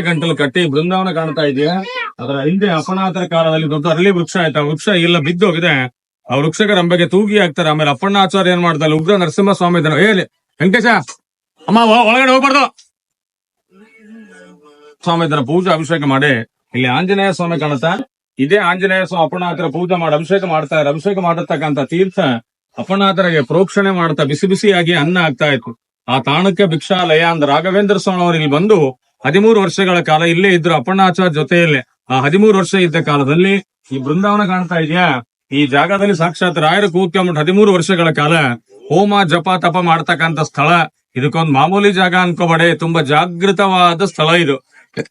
ಗಂಟಲು ಕಟ್ಟಿ ಬೃಂದಾವನ ಕಾಣ್ತಾ ಇದೆಯಾ? ಅದರ ಹಿಂದೆ ಅಪನಾಥರ ಕಾಲದಲ್ಲಿ ದೊಡ್ಡ ಅರಳಿ ವೃಕ್ಷ ಆಯ್ತಾ. ವೃಕ್ಷ ಎಲ್ಲ ಬಿದ್ದೋಗಿದೆ. ಆ ವೃಕ್ಷಕ ರಂಬೆಗೆ ತೂಗಿ ಹಾಕ್ತಾರೆ. ಆಮೇಲೆ ಅಪ್ಪಣ್ಣಾಚಾರ್ಯ ಏನ್ ಮಾಡ್ತಾರೆ ಉಗ್ರ ನರಸಿಂಹ ಸ್ವಾಮಿ ಇದನ್ನು ಹೇಳಿ ವೆಂಕಟೇಶ! ಅಮ್ಮ ಒಳಗಡೆ ಹೋಗ್ಬಾರ್ದು. ಸ್ವಾಮಿ ಇದನ್ನ ಪೂಜೆ, ಅಭಿಷೇಕ ಮಾಡಿ. ಇಲ್ಲಿ ಆಂಜನೇಯ ಸ್ವಾಮಿ ಕಾಣುತ್ತಾ? ಇದೇ ಆಂಜನೇಯ ಸ್ವಾಮಿ ಅಪ್ಪಣಾಥರ ಪೂಜೆ ಮಾಡಿ, ಅಭಿಷೇಕ ಮಾಡ್ತಾರೆ. ಅಭಿಷೇಕ ಮಾಡತಕ್ಕಂತ ತೀರ್ಥ ಅಪ್ಪನಾಥರಿಗೆ ಪ್ರೋಕ್ಷಣೆ ಮಾಡ್ತಾ ಬಿಸಿ ಬಿಸಿಯಾಗಿ ಅನ್ನ ಆಗ್ತಾ ಇತ್ತು. ಆ ತಾಣಕ್ಕೆ ಭಿಕ್ಷಾಲಯ ಅಂದ ರಾಘವೇಂದ್ರ ಸ್ವಾಮಿ ಅವರು ಇಲ್ಲಿ ಬಂದು ಹದಿಮೂರು ವರ್ಷಗಳ ಕಾಲ ಇಲ್ಲೇ ಇದ್ರು ಅಪ್ಪಣ್ಣಾಚಾರ್ ಜೊತೆಯಲ್ಲೇ. ಆ ಹದಿಮೂರು ವರ್ಷ ಇದ್ದ ಕಾಲದಲ್ಲಿ ಈ ಬೃಂದಾವನ ಕಾಣ್ತಾ ಇದೆಯಾ? ಈ ಜಾಗದಲ್ಲಿ ಸಾಕ್ಷಾತ್ ರಾಯರು ಕೂತ್ಕೊಂಡ್ಬಿಟ್ಟು ಹದಿಮೂರು ವರ್ಷಗಳ ಕಾಲ ಹೋಮ ಜಪ ತಪ ಮಾಡ್ತಕ್ಕಂತ ಸ್ಥಳ. ಇದಕ್ಕೊಂದು ಮಾಮೂಲಿ ಜಾಗ ಅನ್ಕೋಬೇಡಿ, ತುಂಬಾ ಜಾಗೃತವಾದ ಸ್ಥಳ ಇದು.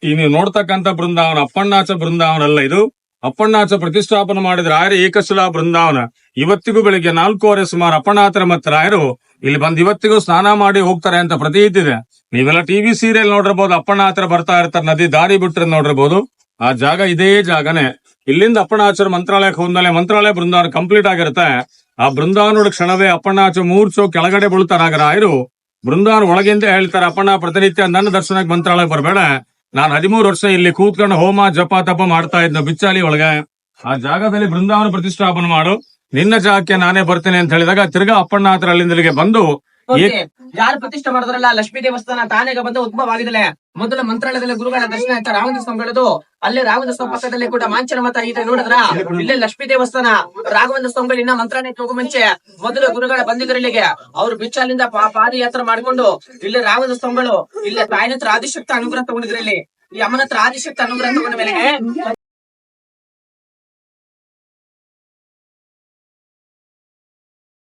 ಈ ನೀವು ನೋಡ್ತಕ್ಕಂತ ಬೃಂದಾವನ ಅಪ್ಪಣ್ಣಾಚ ಬೃಂದಾವನ ಅಲ್ಲ ಇದು. ಅಪ್ಪಣ್ಣಾಚ ಪ್ರತಿಷ್ಠಾಪನೆ ಮಾಡಿದ ರಾಯರ ಏಕಶಿಲಾ ಬೃಂದಾವನ. ಇವತ್ತಿಗೂ ಬೆಳಿಗ್ಗೆ ನಾಲ್ಕೂವರೆ ಸುಮಾರು ಅಪ್ಪಣ್ಣಾತರ ಮತ್ತು ರಾಯರು ಇಲ್ಲಿ ಬಂದ್ ಇವತ್ತಿಗೂ ಸ್ನಾನ ಮಾಡಿ ಹೋಗ್ತಾರೆ ಅಂತ ಪ್ರತೀತಿ ಇದೆ. ನೀವೆಲ್ಲ ಟಿವಿ ಸೀರಿಯಲ್ ನೋಡಿರ್ಬೋದು ಅಪ್ಪಣ್ಣಾತರ ಬರ್ತಾ ಇರ್ತಾರೆ, ನದಿ ದಾರಿ ಬಿಟ್ಟರೆ ನೋಡಿರ್ಬೋದು. ಆ ಜಾಗ ಇದೇ ಜಾಗನೇ. ಇಲ್ಲಿಂದ ಅಪ್ಪಣ್ಣಾಚರ ಮಂತ್ರಾಲಯಕ್ಕೆ ಹೋದ್ಮೇಲೆ ಮಂತ್ರಾಲಯ ಬೃಂದಾವನ ಕಂಪ್ಲೀಟ್ ಆಗಿರುತ್ತೆ. ಆ ಬೃಂದಾವನದ ಕ್ಷಣವೇ ಅಪ್ಪಣ್ಣ ಅಪ್ಪಣ್ಣಾಚ ಮೂರ್ಚೋ ಕೆಳಗಡೆ ಬೀಳ್ತಾರಾಗ ರಾಯರು ಬೃಂದಾವನ ಒಳಗಿಂದ ಹೇಳ್ತಾರೆ, ಅಪ್ಪಣ್ಣ, ಪ್ರತಿನಿತ್ಯ ನನ್ನ ದರ್ಶನಕ್ಕೆ ಮಂತ್ರಾಲಯ ಬರಬೇಡ. ನಾನು ಹದಿಮೂರು ವರ್ಷ ಇಲ್ಲಿ ಕೂತ್ಕೊಂಡು ಹೋಮ, ಜಪ, ತಪ ಮಾಡ್ತಾ ಇದ್ನ, ಬಿಚ್ಚಾಲಿ ಒಳಗೆ. ಆ ಜಾಗದಲ್ಲಿ ಬೃಂದಾವನ ಪ್ರತಿಷ್ಠಾಪನೆ ಮಾಡು. ನಿನ್ನ ಜಾಗಕ್ಕೆ ನಾನೇ ಬರ್ತೇನೆ ಅಂತ ಹೇಳಿದಾಗ ತಿರ್ಗಾ ಅಪ್ಪಣ್ಣ ಹತ್ರ ಅಲ್ಲಿಂದ ಬಂದು. ಯಾರು ಪ್ರತಿಷ್ಠೆ ಮಾಡಿದ್ರಲ್ಲ ಲಕ್ಷ್ಮೀ ದೇವಸ್ಥಾನ ತಾನೇಗ ಬಂದ ಉದ್ಭವ ಆಗಿದಲೆ ಮೊದಲ ಮಂತ್ರಾಲಯದಲ್ಲಿ ಗುರುಗಳ ದರ್ಶನ ಆಯ್ತಾ? ರಾಮ ಸ್ವಾಮಿ ಬೆಳೆದು ಅಲ್ಲೇ ರಾಮನ ಸ್ವಾಮಿ ಪಕ್ಕದಲ್ಲಿ ಕೂಡ ಮಾಂಚನ ಮತ ಇದೆ ನೋಡಿದ್ರ? ಇಲ್ಲೇ ಲಕ್ಷ್ಮೀ ದೇವಸ್ಥಾನ ರಾಘವೇಂದ್ರ ಸ್ವಾಮಿಗಳು ಇನ್ನ ಮಂತ್ರಾಲಯಕ್ಕೆ ಹೋಗೋ ಮುಂಚೆ ಮೊದಲ ಗುರುಗಳ ಬಂದಿದ್ರಲ್ಲಿಗೆ ಅವ್ರು ಬಿಚ್ಚಾಲಿಂದ ಪಾದಯಾತ್ರೆ ಮಾಡ್ಕೊಂಡು ಇಲ್ಲಿ ರಾಘವೇಂದ್ರ ಸ್ವಾಮಿಗಳು ಇಲ್ಲೇ ತಾಯಿನ ಹತ್ರ ಆದಿಶಕ್ತ ಅನುಗ್ರಹ ತಗೊಂಡಿದ್ರಲ್ಲಿ ಈ ಅಮ್ಮನ ಹತ್ರ ಆದಿಶಕ್ತ ಅನುಗ್ರಹ ತಗೊಂಡ ಮೇಲೆ